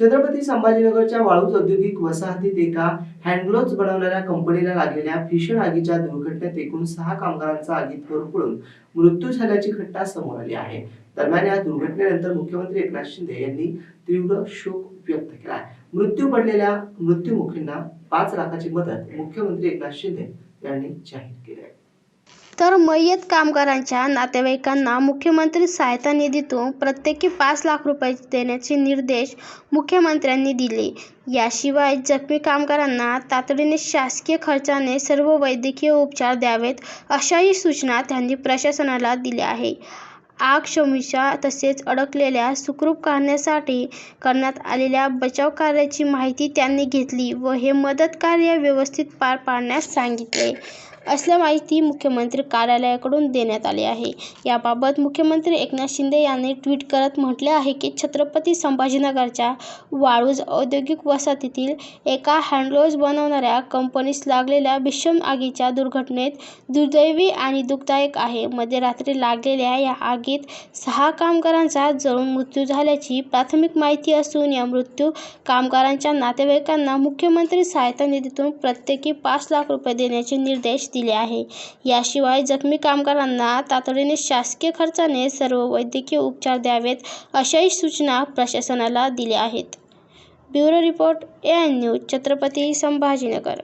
छत्रपती संभाजीनगरच्या वाळूज औद्योगिक वसाहतीत एका हँडग्लोव्ज बनवणाऱ्या कंपनीला लागलेल्या भीषण आगीच्या दुर्घटनेत एकूण सहा कामगारांचा आगीत होरपळून मृत्यू झाल्याची घटना समोर आली आहे. दरम्यान या दुर्घटनेनंतर मुख्यमंत्री एकनाथ शिंदे यांनी तीव्र शोक व्यक्त केला आहे. मृत्यू पडलेल्या मृत्युमुखींना पाच लाखाची मदत मुख्यमंत्री एकनाथ शिंदे यांनी जाहीर केली आहे. तर मयत कामगारांच्या नातेवाईकांना मुख्यमंत्री सहायता निधीतून प्रत्येकी पाच लाख रुपये देण्याचे निर्देश मुख्यमंत्र्यांनी दिले. याशिवाय जखमी कामगारांना तातडीने शासकीय खर्चाने सर्व वैद्यकीय उपचार द्यावेत अशाही सूचना त्यांनी प्रशासनाला दिल्या आहे आग शमविच्या तसेच अडकलेल्या सुखरूप काढण्यासाठी करण्यात आलेल्या बचाव कार्याची माहिती त्यांनी घेतली व हे मदतकार्य व्यवस्थित पार पाडण्यास सांगितले. असल्या माहिती मुख्यमंत्री कार्यालयाकडून देण्यात आली आहे. याबाबत मुख्यमंत्री एकनाथ शिंदे यांनी ट्विट करत म्हटले आहे की छत्रपती संभाजीनगरच्या वाळूज औद्योगिक वसाहतीतील एका हँडलोज बनवणाऱ्या कंपनीस लागलेल्या भीषण आगीच्या दुर्घटनेत दुर्दैवी आणि दुःखदायक आहे. मध्यरात्री लागलेल्या या आगीत सहा कामगारांचा जळून मृत्यू झाल्याची प्राथमिक माहिती असून या मृत्यू कामगारांच्या नातेवाईकांना मुख्यमंत्री सहायता निधीतून प्रत्येकी पाच लाख रुपये देण्याचे निर्देश दिले आहे. याशिवाय जखमी कामगारांना तातडीने शासकीय खर्चाने सर्व वैद्यकीय उपचार द्यावेत अशाही सूचना प्रशासनाला दिल्या आहेत. Bureau report A N news Chhatrapati Sambhajinagar.